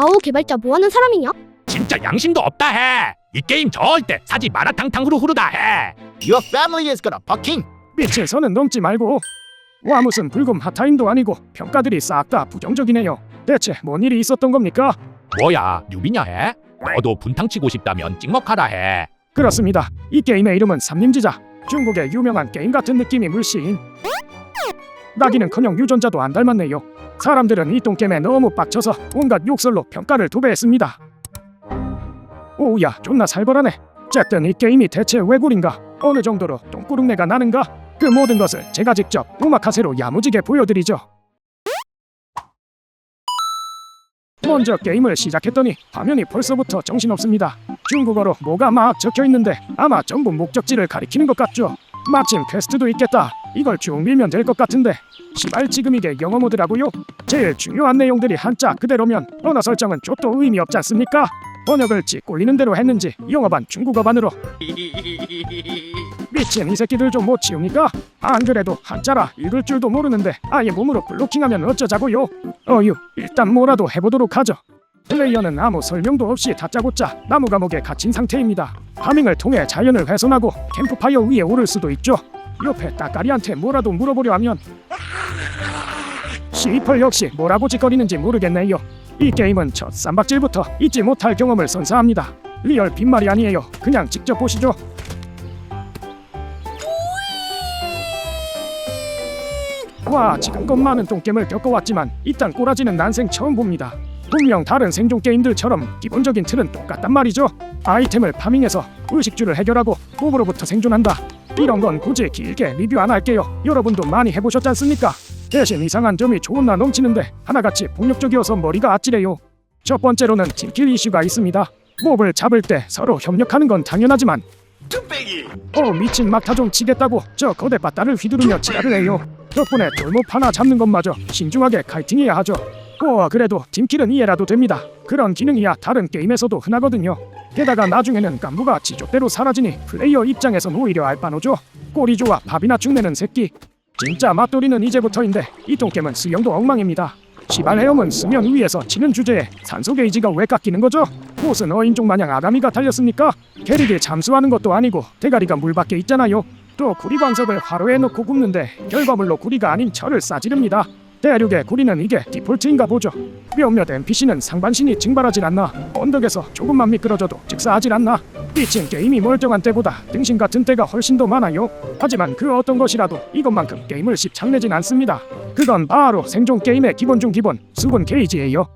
아오 개발자 뭐하는 사람이냐? 진짜 양심도 없다 해. 이 게임 절대 사지 마라 탕탕 후루 후루다 해. Your family is gonna fucking 미친 선은 넘지 말고 와 무슨 불금 핫타임도 아니고 평가들이 싹 다 부정적이네요 대체 뭔 일이 있었던 겁니까? 뭐야 뉴비냐 해? 너도 분탕 치고 싶다면 찍먹하라 해. 그렇습니다 이 게임의 이름은 삼림지자 중국의 유명한 게임 같은 느낌이 물씬 나기는커녕 유전자도 안 닮았네요 사람들은 이 똥게임에 너무 빡쳐서 온갖 욕설로 평가를 도배했습니다. 오우야 존나 살벌하네. 어쨌든 이 게임이 대체 왜 굴인가? 어느 정도로 똥구릉내가 나는가? 그 모든 것을 제가 직접 오마카세로 야무지게 보여드리죠. 먼저 게임을 시작했더니 화면이 벌써부터 정신없습니다. 중국어로 뭐가 막 적혀 있는데 아마 전부 목적지를 가리키는 것 같죠. 마침 퀘스트도 있겠다. 이걸 쭉 밀면 될 것 같은데. 시발 지금 이게 영어 모드라고요? 제일 중요한 내용들이 한자 그대로면 언어 설정은 족도 의미 없지 않습니까? 번역을 지 꼴리는 대로 했는지 영어반 중국어반으로 미친 이 새끼들 좀 못 치웁니까? 안 그래도 한자라 읽을 줄도 모르는데 아예 몸으로 블로킹하면 어쩌자고요? 어휴 일단 뭐라도 해보도록 하죠. 플레이어는 아무 설명도 없이 다짜고짜 나무 감옥에 갇힌 상태입니다. 파밍을 통해 자연을 훼손하고 캠프파이어 위에 오를 수도 있죠. 옆에 따까리한테 뭐라도 물어보려 하면 시펄 역시 뭐라고 짓거리는지 모르겠네요. 이 게임은 첫 쌈박질부터 잊지 못할 경험을 선사합니다. 리얼 빈말이 아니에요. 그냥 직접 보시죠. 와 지금껏 많은 똥겜을 겪어왔지만 이딴 꼬라지는 난생 처음 봅니다. 분명 다른 생존 게임들처럼 기본적인 틀은 똑같단 말이죠. 아이템을 파밍해서 의식주를 해결하고 몸으로부터 생존한다. 이런 건 굳이 길게 리뷰 안 할게요. 여러분도 많이 해보셨지 않습니까? 대신 이상한 점이 존나 넘치는데 하나같이 폭력적이어서 머리가 아찔해요. 첫 번째로는 팀킬 이슈가 있습니다. 몹을 잡을 때 서로 협력하는 건 당연하지만 어 미친 막타 좀 치겠다고 저 거대 바다를 휘두르며 지랄을 해요. 덕분에 돌목 하나 잡는 것마저 신중하게 카이팅해야 하죠. 어 그래도 팀킬은 이해라도 됩니다. 그런 기능이야 다른 게임에서도 흔하거든요. 게다가 나중에는 깐부가 지조대로 사라지니 플레이어 입장에선 오히려 알바노죠. 꼬리 좋아 밥이나 죽내는 새끼. 진짜 맛돌이는 이제부터인데 이 똥겜은 수영도 엉망입니다. 시발 헤엄은 수면 위에서 치는 주제에 산소 게이지가 왜 깎이는 거죠? 무슨 어인종 마냥 아가미가 달렸습니까? 캐릭이 잠수하는 것도 아니고 대가리가 물 밖에 있잖아요. 또 구리 광석을 화로에 넣고 굽는데 결과물로 구리가 아닌 철을 싸지릅니다. 대륙의 구리는 이게 디폴트인가 보죠. 몇몇 NPC는 상반신이 증발하질 않나 언덕에서 조금만 미끄러져도 즉사하질 않나 미친 게임이 멀쩡한 때보다 등신 같은 때가 훨씬 더 많아요. 하지만 그 어떤 것이라도 이것만큼 게임을 씹창내진 않습니다. 그건 바로 생존 게임의 기본 중 기본 수분 게이지예요.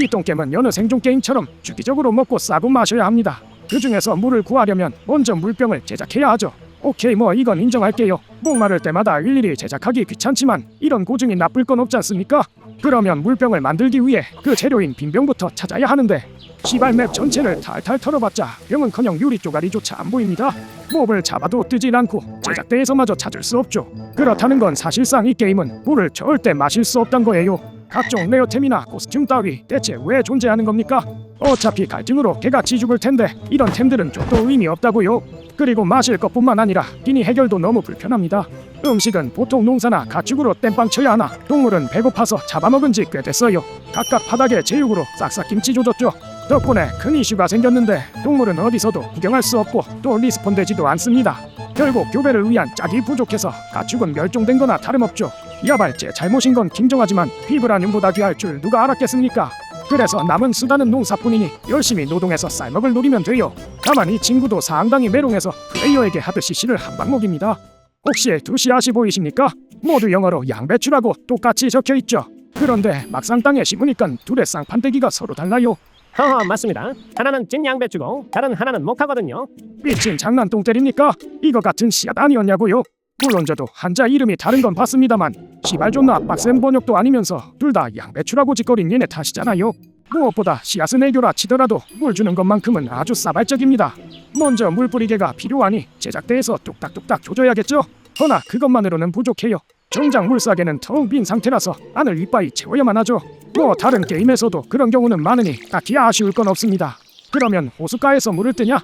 이 똥겜은 여느 생존 게임처럼 주기적으로 먹고 싸고 마셔야 합니다. 그 중에서 물을 구하려면 먼저 물병을 제작해야 하죠. 오케이 뭐 이건 인정할게요. 목마를 때마다 일일이 제작하기 귀찮지만 이런 고증이 나쁠 건 없지 않습니까? 그러면 물병을 만들기 위해 그 재료인 빈병부터 찾아야 하는데 시발 맵 전체를 탈탈 털어봤자 병은커녕 유리 쪼가리조차 안 보입니다. 몹을 잡아도 뜨질 않고 제작대에서마저 찾을 수 없죠. 그렇다는 건 사실상 이 게임은 물을 절대 마실 수 없단 거예요. 각종 레어템이나 코스튬 따위 대체 왜 존재하는 겁니까? 어차피 갈증으로 개같이 죽을 텐데 이런 템들은 좀도 의미 없다고요. 그리고 마실 것뿐만 아니라 기니 해결도 너무 불편합니다. 음식은 보통 농사나 가축으로 땜빵 쳐야 하나 동물은 배고파서 잡아먹은 지 꽤 됐어요. 각각 바닥에 제육으로 싹싹 김치 조졌죠. 덕분에 큰 이슈가 생겼는데 동물은 어디서도 구경할 수 없고 또 리스폰되지도 않습니다. 결국 교배를 위한 짝이 부족해서 가축은 멸종된 거나 다름없죠. 야발제 잘못인 건 김정하지만 비브라늄보다 귀할 줄 누가 알았겠습니까? 그래서 남은 수단은 농사뿐이니 열심히 노동해서 쌀먹을 노리면 돼요. 다만 이 친구도 상당히 메롱해서 플레이어에게 하듯이 씨를 한방 먹입니다. 혹시 두시아시 보이십니까? 모두 영어로 양배추라고 똑같이 적혀 있죠. 그런데 막상 땅에 심으니까 둘의 쌍판대기가 서로 달라요. 허허 맞습니다. 하나는 찐 양배추고 다른 하나는 목하거든요. 미친 장난똥 때립니까? 이거 같은 씨앗 아니었냐고요? 물론 저도 한자 이름이 다른 건 봤습니다만 시발 존나 빡센 번역도 아니면서 둘 다 양배추라고 짓거린 얘네 탓이잖아요. 무엇보다 씨앗은 애교라 치더라도 물 주는 것만큼은 아주 싸발적입니다. 먼저 물 뿌리개가 필요하니 제작대에서 뚝딱뚝딱 조져야겠죠? 허나 그것만으로는 부족해요. 정작 물싸개는 텅 빈 상태라서 안을 이빠이 채워야만 하죠. 뭐 다른 게임에서도 그런 경우는 많으니 딱히 아쉬울 건 없습니다. 그러면 호숫가에서 물을 뜨냐?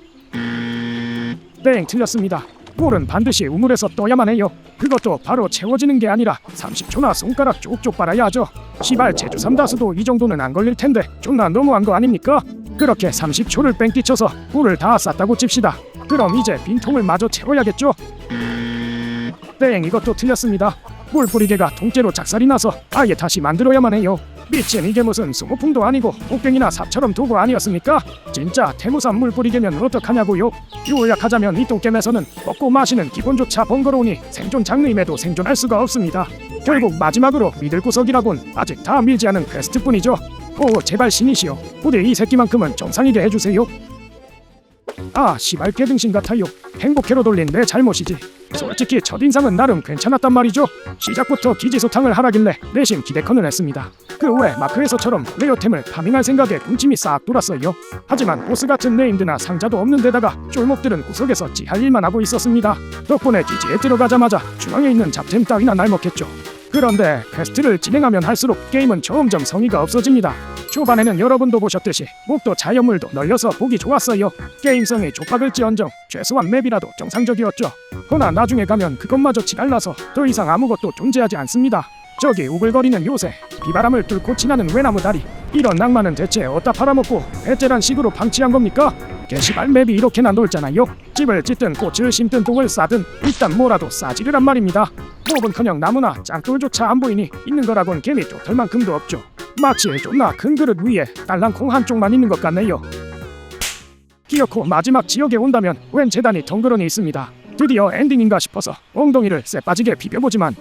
땡 틀렸습니다. 물은 반드시 우물에서 떠야만 해요. 그것도 바로 채워지는 게 아니라 30초나 손가락 쪽쪽 빨아야 하죠. 시발 제주 삼다수도 이 정도는 안 걸릴 텐데 존나 너무한 거 아닙니까? 그렇게 30초를 뺑기쳐서 물을 다 쌌다고 칩시다. 그럼 이제 빈통을 마저 채워야겠죠? 땡 이것도 틀렸습니다. 물 뿌리개가 통째로 작살이 나서 아예 다시 만들어야만 해요. 미친 이게 무슨 소모품도 아니고 복갱이나 삽처럼 도구 아니었습니까? 진짜 태무산 물 뿌리개면 어떡하냐고요? 요약하자면 이 똥겜에서는 먹고 마시는 기본조차 번거로우니 생존 장르임에도 생존할 수가 없습니다. 결국 마지막으로 믿을 구석이라곤 아직 다 밀지 않은 퀘스트뿐이죠. 오 제발 신이시여 부대 이 새끼만큼은 정상이게 해주세요. 아 시발 개등신 같아요. 행복회로 돌린 내 잘못이지. 솔직히 첫인상은 나름 괜찮았단 말이죠. 시작부터 기지소탕을 하라길래 내심 기대컨을 했습니다. 그 후에 마크에서처럼 레어템을 파밍할 생각에 군침이 싹 돌았어요. 하지만 보스 같은 네임드나 상자도 없는 데다가 쫄목들은 구석에서 지할 일만 하고 있었습니다. 덕분에 기지에 들어가자마자 중앙에 있는 잡템 따위나 날먹겠죠. 그런데 퀘스트를 진행하면 할수록 게임은 점점 성의가 없어집니다. 초반에는 여러분도 보셨듯이 목도 자연물도 널려서 보기 좋았어요. 게임성이 족박을지언정 최소한 맵이라도 정상적이었죠. 그러나 나중에 가면 그것마저 지랄나서 더 이상 아무것도 존재하지 않습니다. 저기 우글거리는 요새 비바람을 뚫고 지나는 외나무 다리 이런 낭만은 대체 어디다 팔아먹고 배째란 식으로 방치한 겁니까? 게시발 맵이 이렇게나 넓잖아요. 집을 짓든 꽃을 심든 똥을 싸든 일단 뭐라도 싸지르란 말입니다. 몹은커녕 나무나 짱돌조차 안 보이니 있는 거라곤 개미 쪽털 만큼도 없죠. 마치 존나 큰 그릇 위에 딸랑콩 한쪽만 있는 것 같네요. 기어코 마지막 지역에 온다면 웬 재단이 덩그러니 있습니다. 드디어 엔딩인가 싶어서 엉덩이를 쎄빠지게 비벼보지만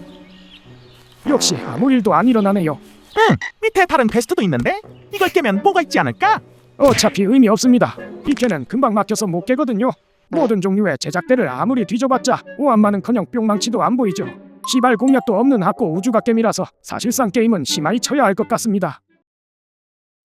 역시 아무 일도 안 일어나네요. 응, 밑에 다른 퀘스트도 있는데 이걸 깨면 뭐가 있지 않을까? 어차피 의미 없습니다. 이캐는 금방 막혀서 못 깨거든요. 모든 종류의 제작대를 아무리 뒤져봤자 오한마는커녕 뿅망치도 안 보이죠. 시발 공략도 없는 학고 우주갓겜이라서 사실상 게임은 심하이 쳐야 할 것 같습니다.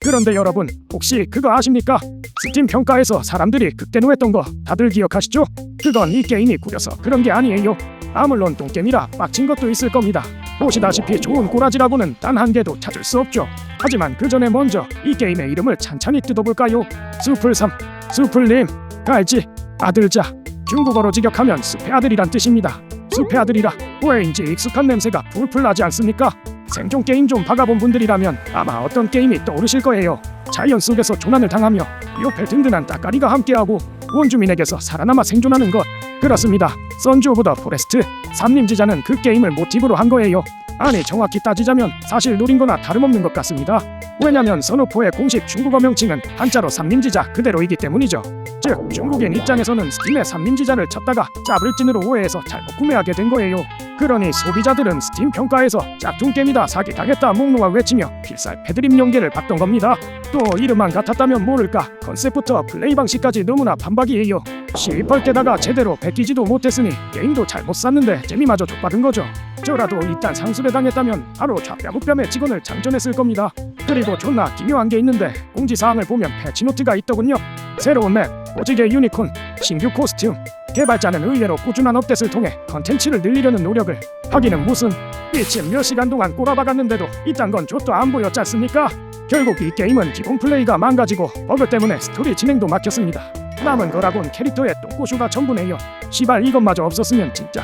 그런데 여러분 혹시 그거 아십니까? 스팀 평가에서 사람들이 극대노했던 거 다들 기억하시죠? 그건 이 게임이 구려서 그런 게 아니에요. 아 물론 똥겜이라 빡친 것도 있을 겁니다. 보시다시피 좋은 꼬라지라고는 단 한 개도 찾을 수 없죠. 하지만 그 전에 먼저 이 게임의 이름을 찬찬히 뜯어볼까요? 수풀삼, 수풀님, 갈지, 아들자. 중국어로 직역하면 숲의 아들이란 뜻입니다. 숲의 아들이라 왜인지 익숙한 냄새가 풀풀 나지 않습니까? 생존 게임 좀 박아본 분들이라면 아마 어떤 게임이 떠오르실 거예요. 자연 속에서 조난을 당하며 옆에 든든한 따까리가 함께하고 원주민에게서 살아남아 생존하는 것 그렇습니다. 선주 오브 더 포레스트 삼림지자는 그 게임을 모티브로 한 거예요. 아니 정확히 따지자면 사실 노린 거나 다름없는 것 같습니다. 왜냐면 선호포의 공식 중국어 명칭은 한자로 삼림지자 그대로이기 때문이죠. 즉 중국인 입장에서는 스팀의 삼림지자를 쳤다가 짜불진으로 오해해서 잘못 구매하게 된 거예요. 그러니 소비자들은 스팀 평가에서 짝퉁 게임이다 사기 당했다 목놓아 외치며 필살 패드립 용계를 받던 겁니다. 또 이름만 같았다면 모를까 컨셉부터 플레이 방식까지 너무나 반박이에요. 시입할 때다가 제대로 베끼지도 못했으니 게임도 잘못 샀는데 재미마저 족받은 거죠. 저라도 일단 상습에 당했다면 바로 좌뺨우뺨에 직원을 장전했을 겁니다. 그리고 존나 기묘한 게 있는데 공지사항을 보면 패치노트가 있더군요. 새로운 맵, 오지게 유니콘, 신규 코스튬, 개발자는 의외로 꾸준한 업데이트를 통해 컨텐츠를 늘리려는 노력을 하기는 무슨 미친 몇 시간 동안 꼬라박았는데도 이딴 건 좆도 안 보였지 않습니까? 결국 이 게임은 기본 플레이가 망가지고 버그 때문에 스토리 진행도 막혔습니다. 남은 거라곤 캐릭터의 똥꼬슈가 전부네요. 시발 이것마저 없었으면 진짜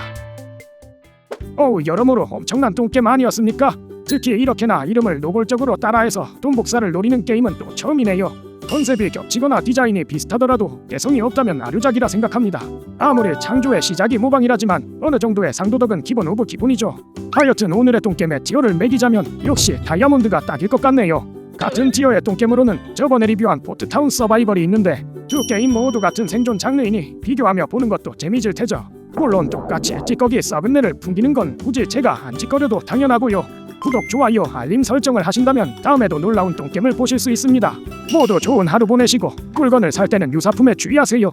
어우 여러모로 엄청난 똥겜 아니었습니까? 특히 이렇게나 이름을 노골적으로 따라해서 돈 복사를 노리는 게임은 또 처음이네요. 컨셉이 겹치거나 디자인이 비슷하더라도 개성이 없다면 아류작이라 생각합니다. 아무리 창조의 시작이 모방이라지만 어느 정도의 상도덕은 기본 오브 기본이죠. 하여튼 오늘의 똥겜의 티어를 매기자면 역시 다이아몬드가 딱일 것 같네요. 같은 티어의 똥겜으로는 저번에 리뷰한 포트타운 서바이벌이 있는데 두 게임 모두 같은 생존 장르이니 비교하며 보는 것도 재미질 테죠. 물론 똑같이 찌꺼기 썩은내를 풍기는 건 굳이 제가 안 찌꺼려도 당연하고요. 구독, 좋아요, 알림 설정을 하신다면 다음에도 놀라운 똥겜을 보실 수 있습니다. 모두 좋은 하루 보내시고 물건을 살 때는 유사품에 주의하세요.